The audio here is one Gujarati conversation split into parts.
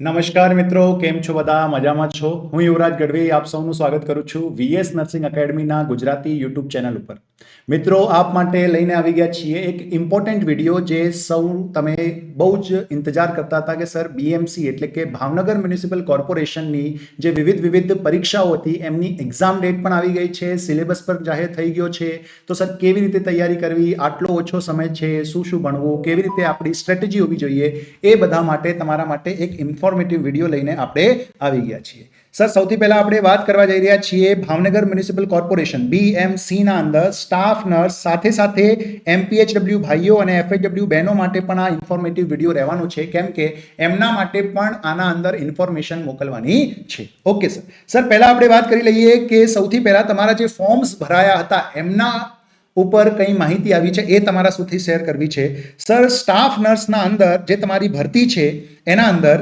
નમસ્કાર મિત્રો, કેમ છો બધા? મજામાં છો? હું યુવરાજ ગઢવી, આપ સૌનું સ્વાગત કરું છું વીએસ નર્સિંગ એકેડમીના ગુજરાતી યુટ્યુબ ચેનલ ઉપર. મિત્રો, આપ માટે લઈને આવી ગયા છીએ એક ઇમ્પોર્ટન્ટ વીડિયો જે સૌ તમે બહુ જ ઇંતજાર કરતા હતા કે, સર બીએમસી એટલે કે ભાવનગર મ્યુનિસિપલ કોર્પોરેશનની જે વિવિધ વિવિધ પરીક્ષાઓ હતી, એમની એક્ઝામ ડેટ પણ આવી ગઈ છે, સિલેબસ પર જાહેર થઈ ગયો છે. તો સર, કેવી રીતે તૈયારી કરવી? આટલો ઓછો સમય છે, શું શું ભણવું? કેવી રીતે આપણી સ્ટ્રેટેજી હોવી જોઈએ? એ બધા માટે, તમારા માટે એક ઇન્ફોર્મેટિવ વીડિયો લઈને આપણે આવી ગયા છીએ. સર સૌથી પહેલા આપણે વાત કરવા જઈ રહ્યા છીએ ભાવનગર મ્યુનિસિપલ કોર્પોરેશન બીએમસીના અંદર સ્ટાફ નર્સ સાથે સાથે એમપીએચડબલ્યુ ભાઈઓ અને એફએચડબલ્યુ બહેનો માટે પણ આ ઇન્ફોર્મેટિવ વીડિયો રહેવાનો છે. કેમ કે એમના માટે પણ આના અંદર ઇન્ફોર્મેશન મોકલવાની છે. ઓકે સર સર પહેલા આપણે વાત કરી લઈએ કે સૌથી પહેલા તમારા જે ફોર્મ્સ ભરાયા હતા, એમના ઉપર કઈ માહિતી આવી છે એ તમારા સુધી શેર કરવી છે. સર સ્ટાફ નર્સના અંદર જે તમારી ભરતી છે, એના અંદર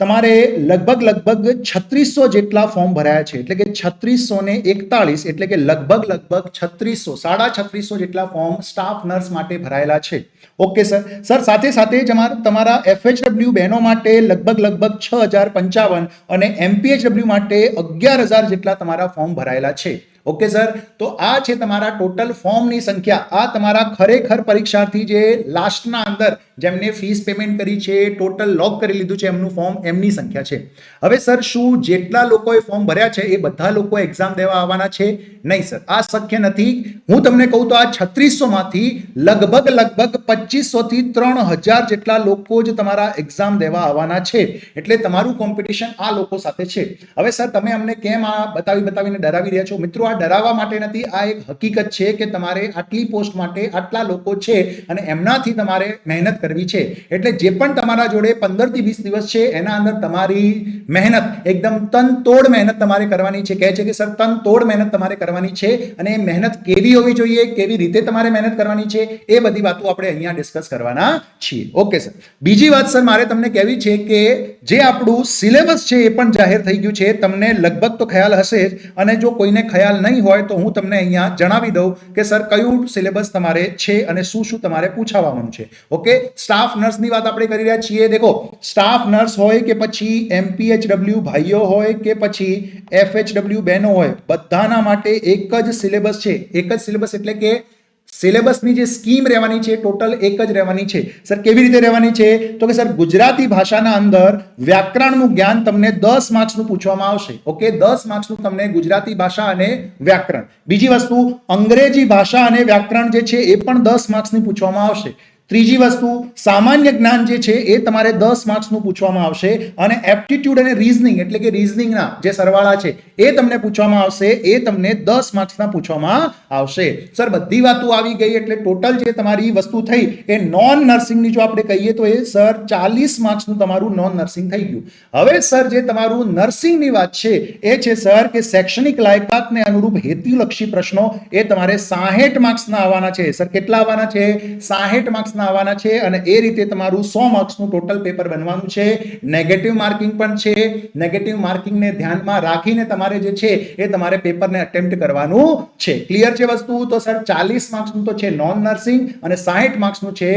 તમારે લગભગ લગભગ છત્રીસો જેટલા ફોર્મ ભરાયા છે. એટલે કે છત્રીસો ને એકતાળીસ, એટલે કે લગભગ લગભગ છત્રીસો, સાડા છત્રીસો જેટલા ફોર્મ સ્ટાફ નર્સ માટે ભરાયેલા છે. ઓકે સર સર સાથે સાથે જ તમારા એફએચડબલ્યુ બહેનો માટે લગભગ લગભગ છ હજાર પંચાવન અને એમપીએચડબલ્યુ માટે અગિયાર હજાર જેટલા તમારા ફોર્મ ભરાયેલા છે. ઓકે સર તો આ છે તમારા ટોટલ ફોર્મની સંખ્યા. આ તમારા ખરેખર પરીક્ષાર્થી જે લાસ્ટના અંદર જેમને ફીસ પેમેન્ટ કરી છે ટોટલ લોક કરી લીધું છે, એમનું ફોર્મ એમની સંખ્યા છે. હવે સર શું જેટલા લોકોએ ફોર્મ ભર્યા છે, એ બધા લોકો એક્ઝામ દેવા આવવાના છે? નહીં સર આ શક્ય નથી. હું તમને કહું તો આ છત્રીસોમાંથી લગભગ લગભગ પચીસોથી ત્રણ હજાર જેટલા લોકો જ તમારા એક્ઝામ દેવા આવવાના છે. એટલે તમારું કોમ્પિટિશન આ લોકો સાથે છે. હવે સર તમે અમને કેમ આ બતાવી, બતાવીને ડરાવી રહ્યા છો? મિત્રો આ ડરાવવા માટે નથી, આ એક હકીકત છે કે તમારે આટલી પોસ્ટ માટે આટલા લોકો છે અને એમનાથી તમારે મહેનત કરવી છે. એટલે જે પણ તમારા જોડે પંદરથી વીસ દિવસ છે, એના અંદર તમારી મહેનત, એકદમ તન તોડ મહેનત તમારે કરવાની છે. કહે છે કે, સર તન તોડ મહેનત તમારે કરવાની છે અને એ મહેનત કેવી હોવી જોઈએ, કેવી રીતે તમારે મહેનત કરવાની છે, એ બધી વાતો આપણે અહીંયા ડિસ્કસ કરવાના છીએ. Okay, sir. બીજી વાત, સર, મારે તમને કહેવી છે કે જે આપણું સિલેબસ છે એ પણ જાહેર થઈ ગયું છે. તમને લગભગ તો ખ્યાલ હશે જ અને જો કોઈને ખ્યાલ નહીં હોય તો હું તમને અહીંયા જણાવી દઉં કે, સર, કયું સિલેબસ તમારે છે અને શું શું તમારે પૂછાવાનું છે? ઓકે? સ્ટાફ નર્સની વાત આપણે કરી રહ્યા છીએ. દેખો, સ્ટાફ નર્સ હોય કે પછી એમપીએચડબલ્યુ ભાઈઓ હોય કે પછી એફએચડબલ્યુ બહેનો હોય, બધાના માટે એક જ સિલેબસ છે. એક જ સિલેબસ એટલે કે સિલેબસની જે સ્કીમ રહેવાની છે, ટોટલ એક જ રહેવાની છે. સર, કેવી રીતે રહેવાની છે? તો કે સર, ગુજરાતી ભાષાના અંદર વ્યાકરણનું જ્ઞાન તમને દસ માર્ક્સનું પૂછવામાં આવશે. ઓકે? દસ માર્ક્સનું તમને ગુજરાતી ભાષા અને વ્યાકરણ. બીજી વસ્તુ, અંગ્રેજી ભાષા અને વ્યાકરણ જે છે, એ પણ દસ માર્ક્સની પૂછવામાં આવશે. ત્રીજી વસ્તુ, સામાન્ય જ્ઞાન જે છે એ તમારે દસ માર્ક્સનું પૂછવામાં આવશે અને એપ્ટિટ્યુડ અને રીઝનિંગ એટલે કે રીઝનિંગના જે સરવાળા છે, એ તમને પૂછવામાં આવશે, એ તમને દસ માર્ક્સના પૂછવામાં આવશે. સર, બધી વાતો આવી ગઈ એટલે ટોટલ જે તમારી વસ્તુ થઈ, એ નોન નર્સિંગની જો આપણે કહીએ તો એ, સર, ચાલીસ માર્ક્સનું તમારું નોન નર્સિંગ થઈ ગયું. હવે, સર, જે તમારું નર્સિંગની વાત છે, એ છે, સર, કે શૈક્ષણિક લાયકાતને અનુરૂપ હેતુલક્ષી પ્રશ્નો, એ તમારે સાહીઠ માર્ક્સના આવવાના છે. સર, કેટલા આવવાના છે? સાહીઠ માર્ક્સના આવવાના છે અને એ રીતે તમારું સો માર્ક્સનું ટોટલ પેપર બનવાનું છે. નેગેટિવ માર્કિંગ પણ છે. નેગેટિવ માર્કિંગને ધ્યાનમાં રાખીને તમારે જે છે એ તમારે પેપરને અટેમ્પ્ટ કરવાનું છે. ક્લિયર છે વસ્તુ? તો સર, ચાલીસ માર્ક્સનું તો છે નોન નર્સિંગ અને સાહીઠ માર્ક્સનું છે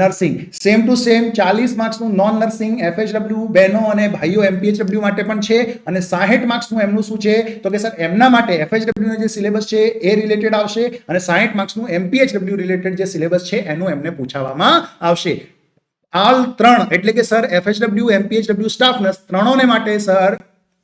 નર્સિંગ સેમ ટુ સેમ ચાલીસ માર્ક્સનું નોન નર્સિંગ એફએચડબલ્યુ બહેનો અને ભાઈઓ એમપીએચડબલ્યુ માટે પણ છે અને સાહીઠ માર્ક્સનું એમનું શું છે? તો કે સર, એમના માટે એફએચડબલ્યુનો જે સિલેબસ છે એ રિલેટેડ આવશે અને સાહીઠ માર્ક્સનું એમપીએચડબલ્યુ રિલેટેડ જે સિલેબસ છે એનું એમને પૂછાવામાં આવશે. આલ ત્રણ, એટલે કે sir FHW MPHW staff nurse ત્રણોને માટે સર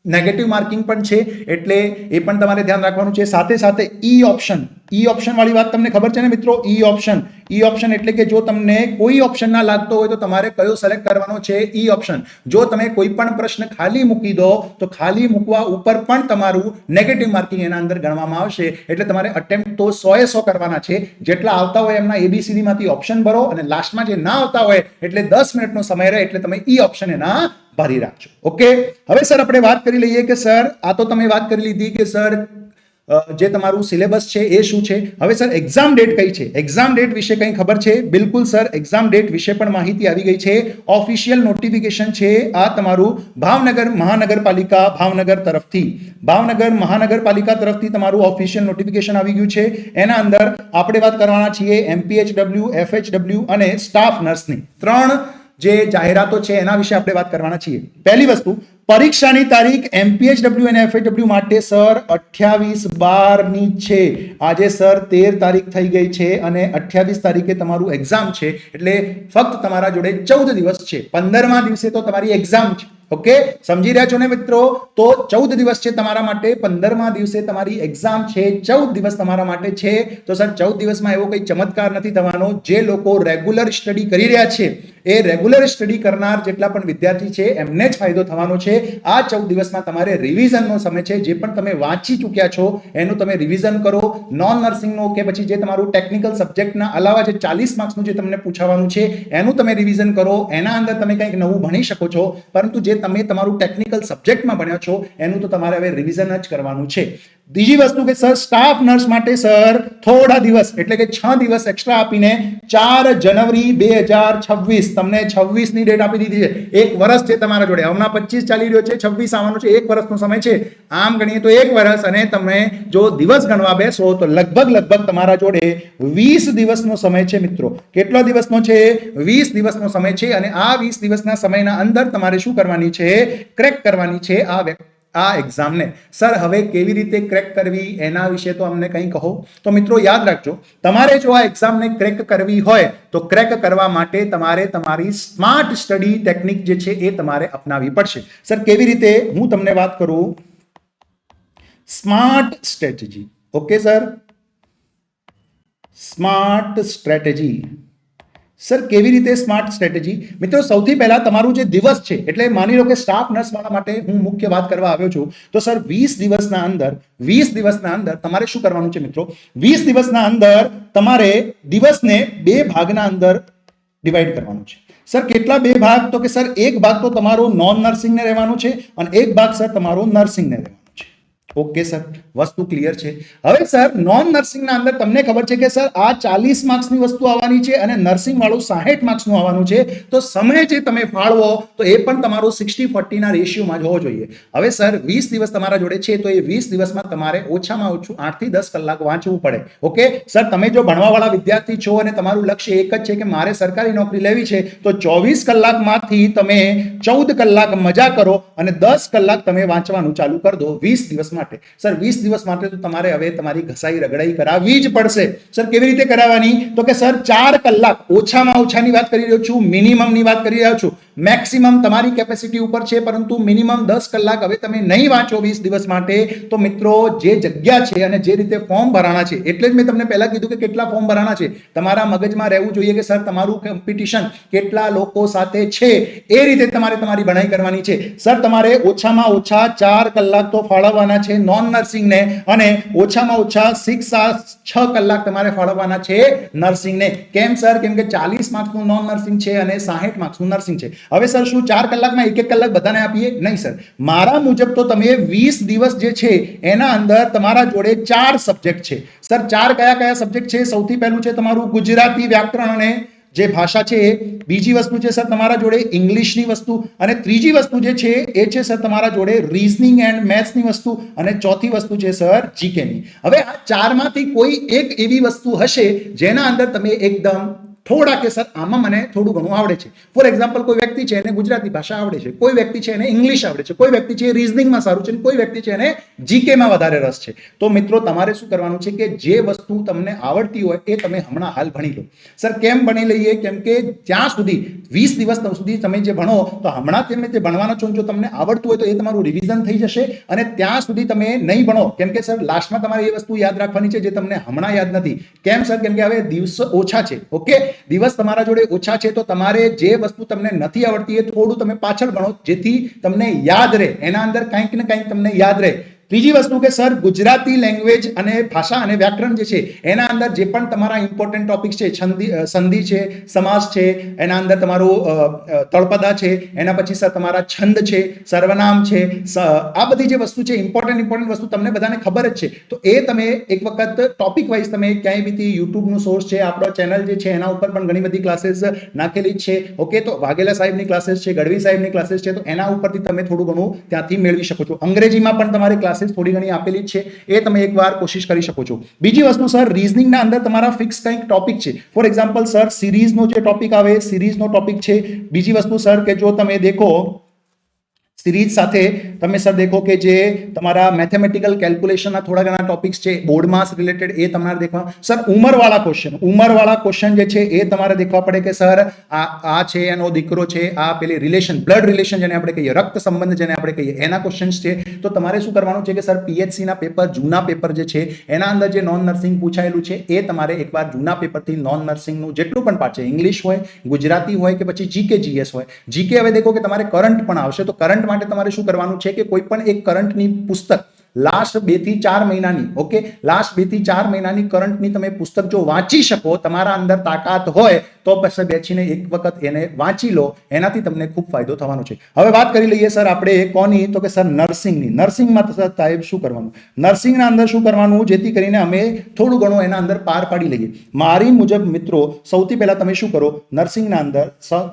નેગેટિવ માર્કિંગ પણ છે. એટલે એ પણ તમારે ધ્યાન રાખવાનું છે. સાથે સાથે ઈ ઓપ્શન ઈ ઓપ્શન વાળી વાત તમને ખબર છે ને મિત્રો? ઈ ઓપ્શન ઈ ઓપ્શન એટલે કે જો તમને કોઈ ઓપ્શન ના લાગતો હોય તો તમારે કયો સિલેક્ટ કરવાનો છે? ઈ ઓપ્શન જો તમે કોઈ પણ પ્રશ્ન ખાલી મૂકી દો, તો ખાલી મૂકવા ઉપર પણ તમારું નેગેટિવ માર્કિંગ એના અંદર ગણવામાં આવશે. એટલે તમારે અટેમ્પ્ટ તો સો એ સો કરવાના છે. જેટલા આવતા હોય એમના એબીસીડીમાંથી ઓપ્શન ભરો અને લાસ્ટમાં જે ના આવતા હોય, એટલે દસ મિનિટનો સમય રહે એટલે તમે ઈ ઓપ્શન એના ભરી રાખજો. ઓકે હવે સર આપણે વાત કરી લઈએ કે સર આ તો તમે વાત કરી લીધી કે સર જે તમારું સિલેબસ છે એ શું છે? હવે સર એક્ઝામ ડેટ કઈ છે? એક્ઝામ ડેટ વિશે કંઈ ખબર છે? બિલકુલ સર એક્ઝામ ડેટ વિશે પણ માહિતી આવી ગઈ છે. ઓફિશિયલ નોટિફિકેશન છે આ તમારું ભાવનગર મહાનગરપાલિકા ભાવનગર તરફથી. ભાવનગર મહાનગરપાલિકા તરફથી તમારું ઓફિશિયલ નોટિફિકેશન આવી ગયું છે. એના અંદર આપણે વાત કરવાના છીએ એમપીએચડબલ્યુ એફએચડબલ્યુ અને સ્ટાફ નર્સની ત્રણ જે જાહેરાતો છે એના વિશે આપણે વાત કરવાના છીએ. પહેલી વસ્તુ, પરીક્ષાની તારીખ એમપીએચડબલ્યુ અને એફએચડબલ્યુ માટે સર અઠ્યાવીસ બારની છે. આજે સર તેર તારીખ થઈ ગઈ છે અને અઠ્યાવીસ તારીખે તમારું એક્ઝામ છે. એટલે ફક્ત તમારા જોડે ચૌદ દિવસ છે. પંદરમા દિવસે તો તમારી એક્ઝામ છે. ઓકે સમજી રહ્યા છો ને મિત્રો? તો ચૌદ દિવસ છે તમારા માટે, પંદરમા દિવસે તમારી એક્ઝામ છે, ચૌદ દિવસ તમારા માટે છે. તો સર, ચૌદ દિવસમાં એવો કંઈ ચમત્કાર નથી થવાનો જે લોકો રેગ્યુલર સ્ટડી કરી રહ્યા છે. એ રેગ્યુલર સ્ટડી કરનાર જેટલા પણ વિદ્યાર્થી છે, એમને જ ફાયદો થવાનો છે. આ ચૌદ દિવસમાં તમારે રિવિઝનનો સમય છે, જે પણ તમે વાંચી ચૂક્યા છો, એનું તમે રિવિઝન કરો. નોન નર્સિંગનો કે પછી જે તમારું ટેકનિકલ સબ્જેક્ટના અલાવા જે ચાલીસ માર્ક્સનું જે તમને પૂછાવાનું છે, એનું તમે રિવિઝન કરો. એના અંદર તમે કંઈક નવું ભણી શકો છો. પરંતુ જે તમે તમારું ટેકનિકલ સબ્જેક્ટમાં ભણ્યા છો એનું તો તમારે હવે રિવિઝન જ કરવાનું છે. બીજી વસ્તુ કે, સર સ્ટાફ નર્સ માટે, સર, થોડા દિવસ, એટલે કે છ દિવસ એક્સ્ટ્રા આપીને ચાર જનવરી બે હજાર છવ્વીસ, તમને છવ્વીસની ડેટ આપી દીધી છે. એક વર્ષ છે તમારા જોડે. હમણાં પચીસ ચાલી રહ્યો છે, છવ્વીસ આવવાનો છે, એક વર્ષનો સમય છે. આમ ગણીએ તો એક વર્ષ અને તમે જો દિવસ ગણવા બેસો તો લગભગ લગભગ તમારા જોડે વીસ દિવસનો સમય છે મિત્રો. કેટલો દિવસનો છે? વીસ દિવસનો સમય છે અને આ વીસ દિવસના સમયના અંદર તમારે શું કરવાની છે? ક્રેક કરવાની છે આ વ્યક્તિ આ એક્ઝામને સર હવે કેવી રીતે ક્રેક કરવી? એના વિશે તો અમને કંઈ કહો. તો મિત્રો, યાદ રાખજો, તમારે જો આ એક્ઝામને ક્રેક કરવી હોય, તો ક્રેક કરવા માટે તમારે તમારી સ્માર્ટ સ્ટડી ટેકનિક જે છે એ તમારે અપનાવવી પડશે. સર કેવી રીતે? હું તમને વાત કરું. Smart strategy okay sir smart strategy sir કેવી રીતે સ્માર્ટ સ્ટ્રેટેજી મિત્રો, સૌથી પહેલા તમારું જે દિવસ છે, એટલે માની લો કે સ્ટાફ નર્સવાળા માટે હું મુખ્ય વાત કરવા આવ્યો છું, તો સર વીસ દિવસના અંદર, વીસ દિવસના અંદર તમારે શું કરવાનું છે મિત્રો? વીસ દિવસના અંદર તમારે દિવસને બે ભાગના અંદર ડિવાઈડ કરવાનું છે. સર કેટલા બે ભાગ? તો કે સર એક ભાગ તો તમારો નોન નર્સિંગને રહેવાનું છે, અને એક ભાગ સર તમારો નર્સિંગને રહેવાનું ઓકે સર વસ્તુ ક્લિયર છે. હવે સર નોન નર્સિંગના અંદર તમને ખબર છે કે સર આ ચાલીસ માર્ક્સની વસ્તુ આવવાની છે અને નર્સિંગ સાહીઠ માર્ક્સનું આવવાનું છે. તો સમય જે તમે ફાળવો, તો એ પણ તમારો સિક્સટી ફોર્ટીના રેશિયોમાં જ હોવો જોઈએ. હવે સર વીસ દિવસ તમારા જોડે છે, તો એ વીસ દિવસમાં તમારે ઓછામાં ઓછું આઠથી દસ કલાક વાંચવું પડે. ઓકે સર તમે જો ભણવાવાળા વિદ્યાર્થી છો અને તમારું લક્ષ્ય એક જ છે કે મારે સરકારી નોકરી લેવી છે, તો ચોવીસ કલાકમાંથી તમે ચૌદ કલાક મજા કરો અને દસ કલાક તમે વાંચવાનું ચાલુ કરી દો. વીસ દિવસ માટે. સર, વીસ દિવસ માટે તો તમારે હવે તમારી ઘસાઈ રગડાઈ કરાવવી જ પડશે. સર, કેવી રીતે કરાવવાની? તો કે, સર, ચાર કલાક ઓછામાં ઓછાની વાત કરી રહ્યો છું મિનિમમની વાત કરી રહ્યો છું. મેક્સિમમ તમારી કેપેસિટી ઉપર છે, પરંતુ મિનિમમ દસ કલાક હવે તમે નહીં વાંચો વીસ દિવસ માટે, તો મિત્રો જે જગ્યા છે અને જે રીતે ફોર્મ ભરાણા છે, એટલે જ મેં તમને પહેલાં કીધું કે કેટલા ફોર્મ ભરાણા છે. તમારા મગજમાં રહેવું જોઈએ કે, સર, તમારું કોમ્પિટિશન કેટલા લોકો સાથે છે? એ રીતે તમારે તમારી ભણાઈ કરવાની છે. સર, તમારે ઓછામાં ઓછા ચાર કલાક તો ફાળવવાના છે નોન નર્સિંગને અને ઓછામાં ઓછા સિક્સ છ કલાક તમારે ફાળવવાના છે નર્સિંગને કેમ, સર? કેમ કે ચાલીસ માર્ક્સનું નોન નર્સિંગ છે અને સાહીઠ માર્ક્સનું નર્સિંગ છે. હવે સર શું ચાર કલાકમાં એક એક કલાક બધાને આપીએ? નહીં સર. મારા મુજબ તો તમે વીસ દિવસ જે છે, એના અંદર તમારા જોડે ચાર સબ્જેક્ટ છે. સર, ચાર કયા કયા સબ્જેક્ટ છે? સૌથી પહેલું છે તમારું ગુજરાતી વ્યાકરણ અને જે ભાષા છે, બીજી વસ્તુ છે સર તમારા જોડે ઇંગ્લિશની વસ્તુ અને ત્રીજી વસ્તુ જે છે, એ છે સર તમારા જોડે રીઝનિંગ એન્ડ મેથ્સની વસ્તુ અને ચોથી વસ્તુ છે સર જીકેની હવે આ ચારમાંથી કોઈ એક એવી વસ્તુ હશે જેના અંદર તમે એકદમ થોડા કે સર, આમાં મને થોડું ઘણું આવડે છે. ફોર એક્ઝામ્પલ કોઈ વ્યક્તિ છે એને ગુજરાતી ભાષા આવડે છે, કોઈ વ્યક્તિ છે એને ઇંગ્લિશ આવડે છે, કોઈ વ્યક્તિ છે એ રીઝનિંગમાં સારું છે કોઈ વ્યક્તિ છે એને જીકેમાં વધારે રસ છે. તો મિત્રો, તમારે શું કરવાનું છે કે જે વસ્તુ તમને આવડતી હોય એ તમે હમણાં હાલ ભણી લો. સર, કેમ ભણી લઈએ? કેમ કે જ્યાં સુધી વીસ દિવસ સુધી તમે જે ભણો, તો હમણાં તમે જે ભણવાનો છો જો તમને આવડતું હોય તો એ તમારું રિવિઝન થઈ જશે અને ત્યાં સુધી તમે નહીં ભણો. કેમ કે, સર લાસ્ટમાં તમારે એ વસ્તુ યાદ રાખવાની છે જે તમને હમણાં યાદ નથી. કેમ, સર? કેમ કે હવે દિવસો ઓછા છે. ઓકે દિવસ તમારા જોડે ઓછા છે તો તમારે જે વસ્તુ તમને નથી આવડતી એ થોડું તમે પાછળ ભણો, જેથી તમને યાદ રહે. એના અંદર કંઈક ને કંઈક તમને યાદ રહે. ત્રીજી વસ્તુ કે સર, ગુજરાતી લેંગ્વેજ અને ભાષા અને વ્યાકરણ જે છે, એના અંદર જે પણ તમારા ઇમ્પોર્ટન્ટ ટોપિક છે સંધિ છે, સમાસ છે, એના અંદર તમારું તળપદા છે, એના પછી સર તમારા છંદ છે, સર્વનામ છે આ બધી જે વસ્તુ છે ઇમ્પોર્ટન્ટ ઇમ્પોર્ટન્ટ વસ્તુ તમને બધાને ખબર જ છે. તો એ તમે એક વખત ટોપિક વાઇઝ તમે ક્યાંય બીથી યુટ્યુબનું સોર્સ છે આપણો ચેનલ જે છે, એના ઉપર પણ ઘણી બધી ક્લાસીસ નાખેલી જ છે. ઓકે તો વાઘેલા સાહેબની ક્લાસીસ છે, ગઢવી સાહેબની ક્લાસીસ છે, તો એના ઉપરથી તમે થોડું ઘણું ત્યાંથી મેળવી શકો છો. અંગ્રેજીમાં પણ તમારે ક્લાસીસ ક્લાસીસ થોડી ઘણી આપેલી છે. એ તમે એકવાર કોશિશ કરી શકો છો. બીજી વસ્તુ, સર રીઝનિંગના અંદર તમારા ફિક્સ કંઈક ટોપિક છે. ફોર એક્ઝામ્પલ સર સિરીઝનો જે ટોપિક આવે સિરીઝનો ટોપિક છે. બીજી વસ્તુ, સર, કે જો તમે દેખો સિરીઝ સાથે તમે સર દેખો કે જે તમારા મેથેમેટિકલ કેલ્ક્યુલેશનના થોડા ઘણા ટોપિક્સ છે બોર્ડમાં રિલેટેડ એ તમારે દેખવા સર, ઉંમરવાળા ક્વેશ્ચન ઉંમરવાળા ક્વેશ્ચન જે છે, એ તમારે દેખવા પડે કે સર, આ આ છે, એનો દીકરો છે, આ પેલી રિલેશન બ્લડ રિલેશન જેને આપણે કહીએ, રક્ત સંબંધ જેને આપણે કહીએ, એના ક્વેશ્ચન્સ છે. તો તમારે શું કરવાનું છે કે સર પીએચસીના પેપર જૂના પેપર જે છે, એના અંદર જે નોન નર્સિંગ પૂછાયેલું છે, એ તમારે એકવાર જૂના પેપરથી નોન નર્સિંગનું જેટલું પણ પાર્ટ છે ઇંગ્લિશ હોય, ગુજરાતી હોય કે પછી જીકે જીએસ હોય. જીકે હવે દેખો કે તમારે કરંટ પણ આવશે. તો કરંટ માટે તમારે શું કરવાનું છે કે કોઈ પણ એક કરંટની પુસ્તક, લાસ્ટ બેથી ચાર મહિનાની ઓકે લાસ્ટ બેથી ચાર મહિનાની કરંટની તમે પુસ્તક જો વાંચી શકો, તમારા અંદર તાકાત હોય તો પછી બેસીને એક વખત એને વાંચી લો. એનાથી તમને ખૂબ ફાયદો થવાનો છે. હવે વાત કરી લઈએ સર આપણે કોની? તો કે સર નર્સિંગની નર્સિંગમાં સર સાહેબ શું કરવાનું? નર્સિંગના અંદર શું કરવાનું? જેથી કરીને અમે થોડું ઘણું એના અંદર પાર પાડી લઈએ. મારી મુજબ મિત્રો, સૌથી પહેલા તમે શું કરો? નર્સિંગના અંદર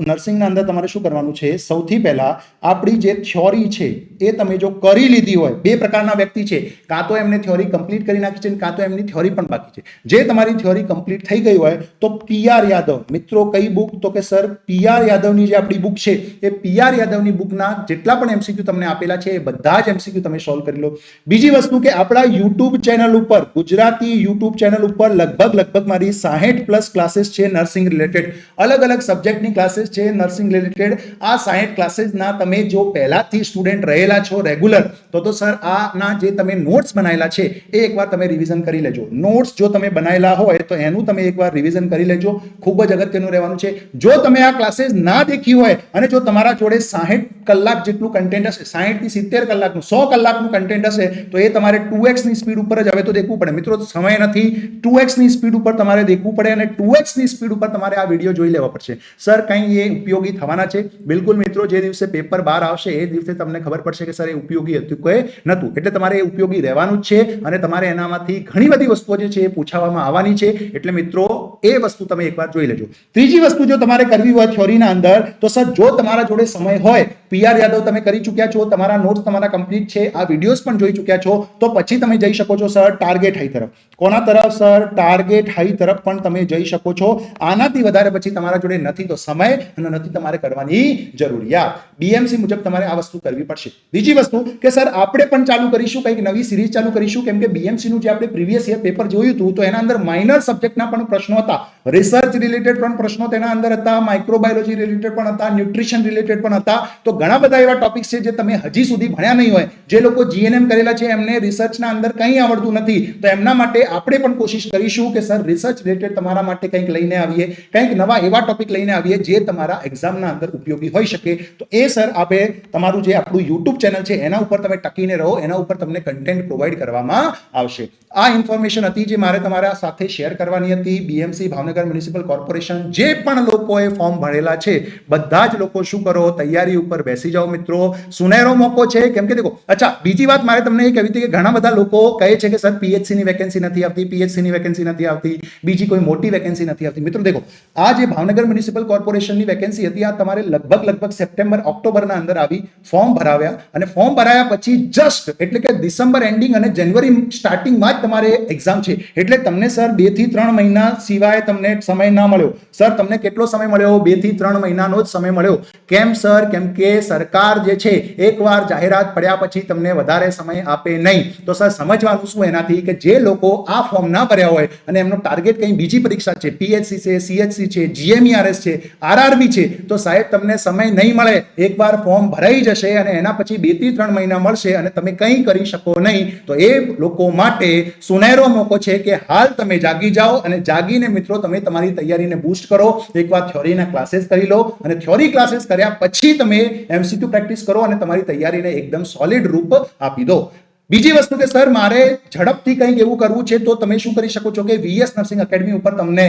નર્સિંગના અંદર તમારે શું કરવાનું છે? સૌથી પહેલા આપણી જે થિયોરી છે, એ તમે જો કરી લીધી હોય, બે પ્રકારના વ્યક્તિ છે. કાં તો એમને થિયોરી કમ્પ્લીટ કરી નાખી છે કાં તો એમની થિયોરી પણ બાકી છે. જે તમારી થિયોરી કમ્પ્લીટ થઈ ગઈ હોય, તો પીઆર યાદવ મિત્રો કઈ બુક તો કે સર પીઆર યાદવની જે આપણી બુક છે, એ પીઆર યાદવની બુકના જેટલા પણ એમસીક્યુ તમને આપેલા છે, એ બધા જ એમસીક્યુ તમે સોલ્વ કરી લો. બીજી વસ્તુ કે આપણા યુટ્યુબ ચેનલ ઉપર, ગુજરાતી યુટ્યુબ ચેનલ ઉપર લગભગ લગભગ મારી સાહીઠ પ્લસ ક્લાસીસ છે નર્સિંગ રિલેટેડ અલગ અલગ સબ્જેક્ટની ક્લાસીસ છે નર્સિંગ રિલેટેડ આ સાહીઠ ક્લાસીસના તમે જો પહેલાથી સ્ટુડન્ટ રહેલા છો રેગ્યુલર તો તો સર આના જે તમે નોટ્સ બનાવેલા છે, એ એકવાર તમે રિવિઝન કરી લેજો. નોટ્સ જો તમે બનાવેલા હોય, તો એનું તમે એકવાર રિવિઝન કરી લેજો. ખૂબ જ અગત્યનું રહેવાનું છે. જો તમે આ ક્લાસીસ ના દેખી હોય અને જો તમારા જોડે સાહીઠ કલાક જેટલું કન્ટેન્ટ હશે સાહીઠથી સિત્તેર કલાકનું, સો કલાકનું કન્ટેન્ટ હશે, તો એ તમારે ટુ એક્સની સ્પીડ ઉપર જ હવે તો દેખવું પડે. મિત્રો, સમય નથી. ટુ ની સ્પીડ ઉપર તમારે દેખવું પડે અને ટુ એક્સની સ્પીડ ઉપર તમારે આ વીડિયો જોઈ લેવા પડશે. સર કંઈ એ ઉપયોગી થવાના છે? બિલકુલ મિત્રો, જે દિવસે પેપર બહાર આવશે, એ દિવસે તમને ખબર પડશે કે, સર, એ ઉપયોગી હતું કે નહોતું. એટલે તમારે એ ઉપયોગી રહેવાનું જ છે અને તમારે એનામાંથી ઘણી બધી વસ્તુઓ જે છે એ પૂછાવામાં આવવાની છે. એટલે મિત્રો એ વસ્તુ તમે એકવાર જોઈ લેજો. ત્રીજી વસ્તુ જો તમારે કરવી હોય થ્યોરીના અંદર, તો સર, જો તમારા જોડે સમય હોય પીઆર યાદવ તમે કરી ચૂક્યા છો, તમારા નોટ્સ તમારા કમ્પ્લીટ છે, આ વિડીયોઝ પણ જોઈ ચૂક્યા છો, તો પછી તમે જઈ શકો છો, સર ટાર્ગેટ હાઈ તરફ. કોના તરફ, સર? ટાર્ગેટ હાઈ તરફ પણ તમે જઈ શકો છો. આનાથી વધારે પછી તમારા જોડે નથી તો સમય અને નથી તમારે કરવાની જરૂરિયાત. બીએમસી મુજબ તમારે આ વસ્તુ કરવી પડશે. બીજી વસ્તુ કે, સર, આપણે પણ ચાલુ કરીશું, કંઈક નવી સિરીઝ ચાલુ કરીશું, કેમ કે બીએમસીનું જે આપણે પ્રીવિયસ યર પેપર જોયું હતું, તો એના અંદર માઇનર સબ્જેક્ટના પણ પ્રશ્નો રિસર્ચ રિલેટેડ પણ પ્રશ્નો તેના અંદર હતા માઇક્રોબાયોલોજી રિલેટેડ પણ હતા ન્યુટ્રિશન રિલેટેડ પણ હતા. તો ઘણા બધા એવા ટોપિક્સ છે જે તમે હજી સુધી ભણ્યા નહીં હોય. જે લોકો જીએનએમ કરેલા છે, એમને રિસર્ચના અંદર કંઈ આવડતું નથી. તો એમના માટે આપણે પણ કોશિશ કરીશું કે, સર રિસર્ચ રિલેટેડ તમારા માટે કંઈક લઈને આવીએ. કંઈક નવા એવા ટોપિક લઈને આવીએ જે તમારા એક્ઝામના અંદર ઉપયોગી હોઈ શકે. તો એ, સર આપણે તમારું જે આપણું યુટ્યુબ ચેનલ છે, એના ઉપર તમે ટકીને રહો. એના ઉપર તમને કન્ટેન્ટ પ્રોવાઈડ કરવામાં આવશે. આ ઇન્ફોર્મેશન હતી જે મારે તમારા સાથે શેર કરવાની હતી. બીએમસી ભાવનગર મ્યુનિસિપલ કોર્પોરેશન જે પણ લોકોએ ફોર્મ ભરેલા છે, બધા જ લોકો શું કરો? તૈયારી ઉપર બેસી જાઓ મિત્રો. સુનેરો મોકો છે, કેમ કે દેખો, અચ્છા, બીજી વાત મારે તમને એ કહેવી હતી કે ઘણા બધા લોકો કહે છે કે, સર પીએચસીની વેકેન્સી નથી આવતી પીએચસીની વેકેન્સી નથી આવતી, બીજી કોઈ મોટી વેકેન્સી નથી આવતી. મિત્રો, દેખો, આ જે ભાવનગર મ્યુનિસિપલ કોર્પોરેશનની વેકેન્સી હતી, આ તમારે લગભગ લગભગ સપ્ટેમ્બર ઓક્ટોબરના અંદર આવી ફોર્મ ભરાવ્યા અને ફોર્મ ભરાયા પછી જસ્ટ એટલે કે ડિસેમ્બર એન્ડિંગ અને જાન્યુઆરી સ્ટાર્ટિંગમાં જ તમારે એક્ઝામ છે. એટલે તમને, સર, બેથી ત્રણ મહિના સિવાય તમને સમય ના મળ્યો. સર તમને કેટલો સમય મળ્યો? બેથી ત્રણ મહિનાનો જ સમય મળ્યો. કેમ સર કેમ કે સરકાર જે છે, એકવાર જાહેરાત પડ્યા પછી તમને વધારે સમય આપે નહીં. તો સર સમજવાનું શું એનાથી? કે જે લોકો આ ફોર્મ ના ભર્યા હોય અને એમનો ટાર્ગેટ કંઈ બીજી પરીક્ષા છે પીએચસી છે સીએચસી છે જીએમઈઆરએસ છે આરઆરબી છે, તો સાહેબ તમને સમય નહીં મળે. એકવાર ફોર્મ ભરાઈ જશે અને એના પછી બેથી ત્રણ મહિના મળશે અને તમે કંઈ કરી શકો નહીં. તો એ લોકો માટે સુનેરો મોકો છે કે હાલ તમે જાગી જાઓ અને જાગીને મિત્રો, તમે તમારી તૈયારીને બૂસ્ટ કરો. એકવાર થ્યોરીના ક્લાસીસ કરી લો અને થ્યોરી ક્લાસીસ કર્યા પછી તમે એમસીક્યુ પ્રેક્ટિસ કરો અને તમારી તૈયારીને એકદમ સોલિડ રૂપ આપી દો. બીજી વસ્તુ કે, સર, મારે ઝડપથી કંઈક એવું કરવું છે, તો તમે શું કરી શકો છો કે વીએસ નર્સિંગ એકેડમી ઉપર તમને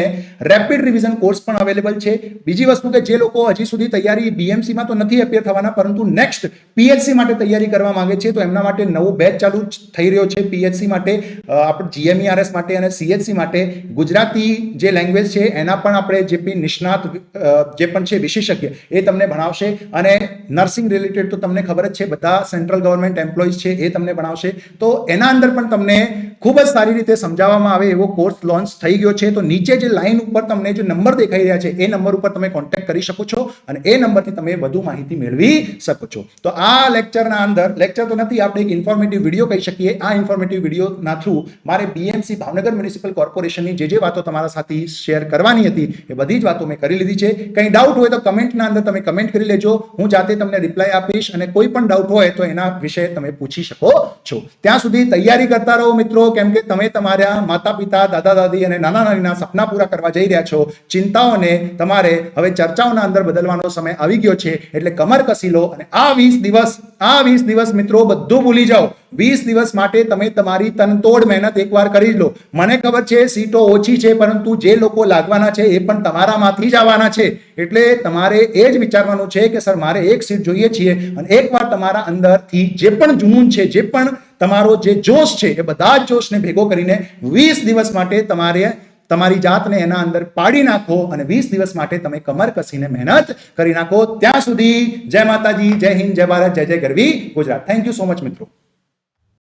રેપિડ રિવિઝન કોર્સ પણ અવેલેબલ છે. બીજી વસ્તુ કે, જે લોકો હજી સુધી તૈયારી બીએમસીમાં તો નથી અપિયર થવાના, પરંતુ નેક્સ્ટ પીએચસી માટે તૈયારી કરવા માંગે છે, તો એમના માટે નવો બેચ ચાલુ થઈ રહ્યો છે પીએચસી માટે આપણે જીએમઈઆરએસ માટે અને સીએચસી માટે. ગુજરાતી જે લેંગ્વેજ છે, એના પણ આપણે જે બી નિષ્ણાત જે પણ છે વિશેષજ્ઞ, એ તમને ભણાવશે. અને નર્સિંગ રિલેટેડ તો તમને ખબર જ છે, બધા સેન્ટ્રલ ગવર્મેન્ટ એમ્પ્લોઈઝ છે, એ તમને ભણાવશે. છે. તો એના અંદર પણ તમને ખૂબ જ સારી રીતે સમજાવવામાં આવે એવો કોર્સ લોન્ચ થઈ ગયો છે. તો નીચે જે લાઇન ઉપર તમને જે નંબર દેખાઈ રહ્યા છે, એ નંબર ઉપર તમે કોન્ટેક્ટ કરી શકો છો અને એ નંબરથી તમે વધુ માહિતી મેળવી શકો છો. તો આ લેક્ચરના અંદર લેક્ચર તો નથી, આપણે એક ઇન્ફોર્મેટિવ વીડિયો કહી શકીએ. આ ઇન્ફોર્મેટિવ વિડીયોના થ્રુ મારે બીએમસી ભાવનગર મ્યુનિસિપલ કોર્પોરેશનની જે જે વાતો તમારા સાથે શેર કરવાની હતી, એ બધી જ વાતો મેં કરી લીધી છે. કંઈ ડાઉટ હોય તો કમેન્ટના અંદર તમે કમેન્ટ કરી લેજો. હું જાતે તમને રિપ્લાય આપીશ અને કોઈ પણ ડાઉટ હોય તો એના વિશે તમે પૂછી શકો છો. ત્યાં સુધી તૈયારી કરતા રહો મિત્રો. કેમ કે તમે તમારા માતા પિતા દાદા દાદી અને નાના નાનીના સપના પૂરા કરવા જઈ રહ્યા છો, ચિંતાઓને તમારે હવે ચર્ચાઓના અંદર બદલવાનો સમય આવી ગયો છે, એટલે કમર કસી લો અને આ વીસ દિવસ, આ વીસ દિવસ મિત્રો બધું ભૂલી જાઓ. વીસ દિવસ માટે તમે તમારી તનતોડ મહેનત એકવાર કરી લો. મને ખબર છે, સીટો ઓછી છે, પરંતુ જે લોકો લાગવાના છે એ પણ તમારામાંથી જ આવવાના છે. એટલે તમારે એ જ વિચારવાનું છે કે, સર, મારે એક સીટ જોઈએ છીએ અને એકવાર તમારા અંદરથી જે પણ જુનૂન છે, જે પણ તમારો જે જોશ છે, એ બધા જ જોશને ભેગો કરીને વીસ દિવસ માટે તમારે તમારી જાતને એના અંદર પાડી નાખો અને વીસ દિવસ માટે તમે કમર કસીને મહેનત કરી નાખો. ત્યાં સુધી જય માતાજી, જય હિન્દ, જય ભારત, જય જય ગરવી Gujarat. Thank you so much મિત્રો.